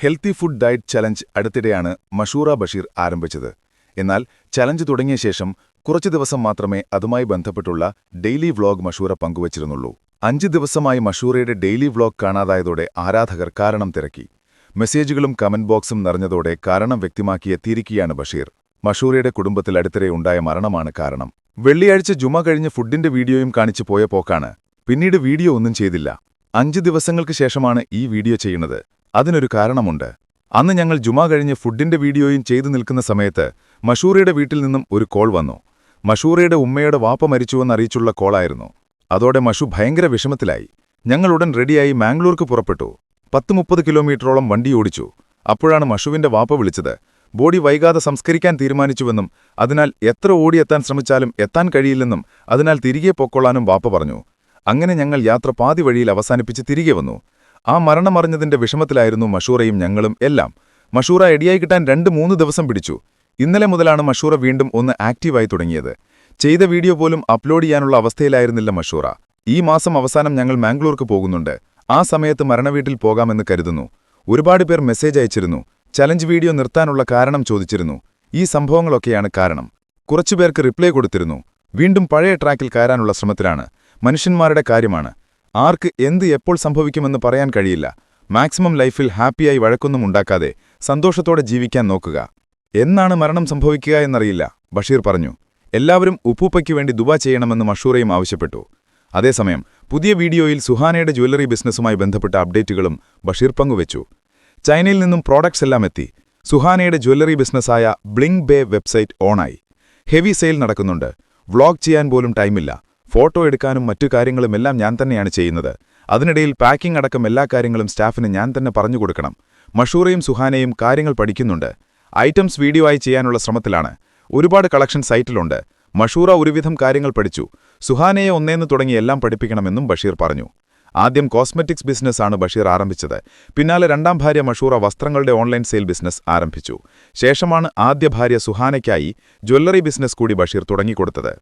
Healthy food diet challenge അടുത്തിടെയാണ് മഷൂറ ബഷീർ ആരംഭിച്ചത്. എന്നാൽ ചലഞ്ച് തുടങ്ങിയ ശേഷം കുറച്ചു ദിവസം മാത്രമേ അതുമായി ബന്ധപ്പെട്ടുള്ള ഡെയിലി വ്ളോഗ് മഷൂറ പങ്കുവച്ചിരുന്നുള്ളൂ. അഞ്ച് ദിവസമായി മഷൂറയുടെ ഡെയിലി വ്ളോഗ് കാണാതായതോടെ ആരാധകർ കാരണം തിരക്കി. മെസ്സേജുകളും കമന്റ് ബോക്സും നിറഞ്ഞതോടെ കാരണം വ്യക്തമാക്കിയെത്തിയിരിക്കുകയാണ് ബഷീർ. മഷൂറയുടെ കുടുംബത്തിൽ അടുത്തിടെ ഉണ്ടായ മരണമാണ് കാരണം. വെള്ളിയാഴ്ച ജുമ കഴിഞ്ഞ് ഫുഡിന്റെ വീഡിയോയും കാണിച്ചു പോയ പോക്കാണ്. പിന്നീട് വീഡിയോ ഒന്നും ചെയ്തില്ല. അഞ്ച് ദിവസങ്ങൾക്ക് ശേഷമാണ് ഈ വീഡിയോ ചെയ്യുന്നത്. അതിനൊരു കാരണമുണ്ട്. അന്ന് ഞങ്ങൾ ജുമാ കഴിഞ്ഞ് ഫുഡിന്റെ വീഡിയോയും ചെയ്തു നിൽക്കുന്ന സമയത്ത് മഷൂറയുടെ വീട്ടിൽ നിന്നും ഒരു കോൾ വന്നു. മഷൂറയുടെ ഉമ്മയുടെ വാപ്പ മരിച്ചുവെന്നറിയിച്ചുള്ള കോളായിരുന്നു. അതോടെ മഷു ഭയങ്കര വിഷമത്തിലായി. ഞങ്ങൾ ഉടൻ റെഡിയായി മാംഗ്ലൂർക്ക് പുറപ്പെട്ടു. പത്ത് മുപ്പത് കിലോമീറ്ററോളം വണ്ടി ഓടിച്ചു. അപ്പോഴാണ് മഷുവിന്റെ വാപ്പ വിളിച്ചത്. ബോഡി വൈകാതെ സംസ്കരിക്കാൻ തീരുമാനിച്ചുവെന്നും അതിനാൽ എത്ര ഓടിയെത്താൻ ശ്രമിച്ചാലും എത്താൻ കഴിയില്ലെന്നും അതിനാൽ തിരികെ പൊക്കൊള്ളാനും വാപ്പ പറഞ്ഞു. അങ്ങനെ ഞങ്ങൾ യാത്ര പാതി വഴിയിൽ അവസാനിപ്പിച്ച് തിരികെ വന്നു. ആ മരണമറിഞ്ഞതിന്റെ വിഷമത്തിലായിരുന്നു മഷൂറയും ഞങ്ങളും എല്ലാം. മഷൂറ എടിയായി കിട്ടാൻ രണ്ട് മൂന്ന് ദിവസം പിടിച്ചു. ഇന്നലെ മുതലാണ് മഷൂറ വീണ്ടും ഒന്ന് ആക്റ്റീവായി തുടങ്ങിയത്. ചെയ്ത വീഡിയോ പോലും അപ്ലോഡ് ചെയ്യാനുള്ള അവസ്ഥയിലായിരുന്നില്ല മഷൂറ. ഈ മാസം അവസാനം ഞങ്ങൾ മാംഗ്ലൂർക്ക് പോകുന്നുണ്ട്. ആ സമയത്ത് മരണവീട്ടിൽ പോകാമെന്ന് കരുതുന്നു. ഒരുപാട് പേർ മെസ്സേജ് അയച്ചിരുന്നു. ചലഞ്ച് വീഡിയോ നിർത്താനുള്ള കാരണം ചോദിച്ചിരുന്നു. ഈ സംഭവങ്ങളൊക്കെയാണ് കാരണം. കുറച്ചുപേർക്ക് റിപ്ലൈ കൊടുത്തിരുന്നു. വീണ്ടും പഴയ ട്രാക്കിൽ കയറാനുള്ള ശ്രമത്തിലാണ്. മനുഷ്യന്മാരുടെ കാര്യമാണ്. ആർക്ക് എന്ത് എപ്പോൾ സംഭവിക്കുമെന്ന് പറയാൻ കഴിയില്ല. മാക്സിമം ലൈഫിൽ ഹാപ്പിയായി വഴക്കൊന്നും ഉണ്ടാക്കാതെ സന്തോഷത്തോടെ ജീവിക്കാൻ നോക്കുക. എന്നാണ് മരണം സംഭവിക്കുക എന്നറിയില്ല ബഷീർ പറഞ്ഞു. എല്ലാവരും ഉപ്പൂപ്പയ്ക്ക് വേണ്ടി ദുബ ചെയ്യണമെന്ന് മഷൂറയും ആവശ്യപ്പെട്ടു. അതേസമയം പുതിയ വീഡിയോയിൽ സുഹാനയുടെ ജ്വല്ലറി ബിസിനസ്സുമായി ബന്ധപ്പെട്ട അപ്ഡേറ്റുകളും ബഷീർ പങ്കുവച്ചു. ചൈനയിൽ നിന്നും പ്രോഡക്ട്സ് എല്ലാം എത്തി. സുഹാനയുടെ ജ്വല്ലറി ബിസിനസ്സായ ബ്ലിങ് ബേ വെബ്സൈറ്റ് ഓണായി. ഹെവി സെയിൽ നടക്കുന്നുണ്ട്. വ്ളോഗ് ചെയ്യാൻ പോലും ടൈമില്ല. ഫോട്ടോ എടുക്കാനും മറ്റു കാര്യങ്ങളുമെല്ലാം ഞാൻ തന്നെയാണ് ചെയ്യുന്നത്. അതിനിടയിൽ പാക്കിംഗ് അടക്കം എല്ലാ കാര്യങ്ങളും സ്റ്റാഫിന് ഞാൻ തന്നെ പറഞ്ഞു കൊടുക്കണം. മഷൂറയും സുഹാനയും കാര്യങ്ങൾ പഠിക്കുന്നുണ്ട്. ഐറ്റംസ് വീഡിയോ ആയി ചെയ്യാനുള്ള ശ്രമത്തിലാണ്. ഒരുപാട് കളക്ഷൻ സൈറ്റിലുണ്ട് മഷൂറ ഒരുവിധം കാര്യങ്ങൾ പഠിച്ചു. സുഹാനയെ ഒന്നേന്ന് തുടങ്ങി എല്ലാം പഠിപ്പിക്കണമെന്നും ബഷീർ പറഞ്ഞു. ആദ്യം കോസ്മെറ്റിക്സ് ബിസിനസ്സാണ് ബഷീർ ആരംഭിച്ചത്. പിന്നാലെ രണ്ടാം ഭാര്യ മഷൂറ വസ്ത്രങ്ങളുടെ ഓൺലൈൻ സെയിൽ ബിസിനസ് ആരംഭിച്ചു. ശേഷമാണ് ആദ്യ ഭാര്യ സുഹാനയ്ക്കായി ജ്വല്ലറി ബിസിനസ് കൂടി ബഷീർ തുടങ്ങിക്കൊടുത്തത്.